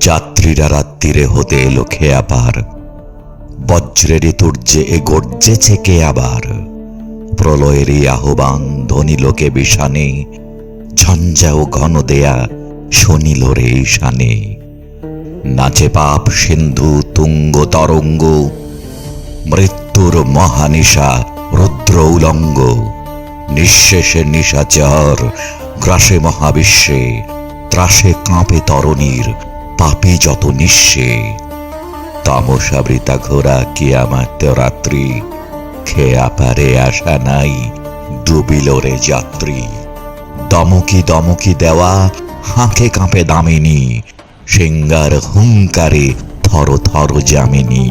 যাত্রীরা রাত্রিরে হতে এলো পার বজ্রের তুর্যে এ গর্জেছে কে আবার? প্রলয়েরই আহ্বান ধনী লোকে বিষানে, ঝঞ্ঝা ও ঘন দেয়া শনিল রে ঈশানে। নাচে পাপ সিন্ধু, তুঙ্গ, তরঙ্গ মৃত্যুর মহানিশা, রুদ্র উলঙ্গ, নিঃশেষে নিশাচর, গ্রাসে মহাবিশ্বে, ত্রাসে কাঁপে তরণীর, পাপি যত নিঃশে। তামসাবৃতা ঘোরা কিয়ামাত্য রাত্রি খেয়া পারে আসা নাই, ডুবিল রে যাত্রী। দমকি দমকি দেওয়া, হাঁকে কাঁপে দামিনী সিঙ্গার হুঙ্কারে থর থর জামিনী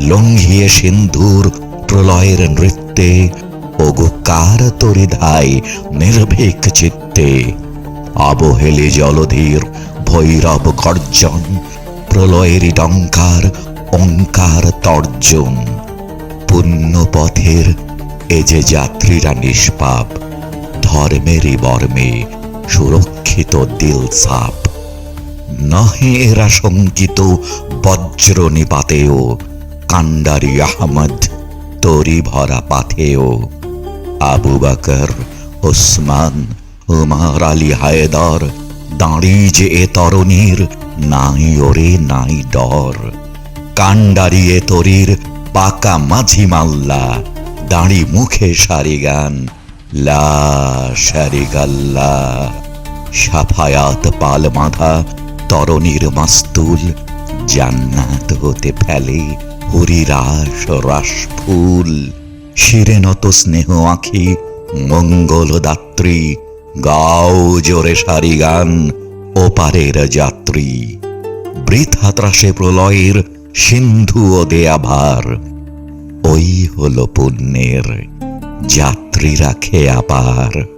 লঙ্ঘিয়ে সিন্ধুর প্রলয়ের নৃত্যে, ওগো কার তরিধায় নির্ভীক চিত্তে? অবহেলে জলধীর ভৈরব গর্জন প্রলয়েরই ডঙ্কার ওঙ্কার তর্জন। পুণ্য পথের এ যে যাত্রীরা নিষ্পাপ ধর্মেরই বর্মে সুরক্ষিত দিল সাপ। নহে এরা শঙ্কিত বজ্র নিপাতেও কান্ডারি আহমদ, তরি ভরা পাথেও আবু বাকর, ওসমান উমার আলী হায়দর, দাঁড়ি যে এ তরুণীর, নাই ওরে নাই ডর। কান্ডারি এ তরির, পাকা মাঝি মাল্লা, দাঁড়ি মুখে সারি গান, লা সারি গাল্লা। সাফায়াত পাল বাঁধা তরণীর মাস্তুল, জান্নাত হতে ফেলে হরিরাস রাস ফুল, শিরে নত স্নেহ আঁখি, মঙ্গল দাত্রী, গাও জোরে সারি গান, ওপারের যাত্রী। বৃথা ত্রাসে প্রলয়ের সিন্ধু ও দেয়া ভার, ওই হলো পুণ্যের, যাত্রীরা খেয়া পার।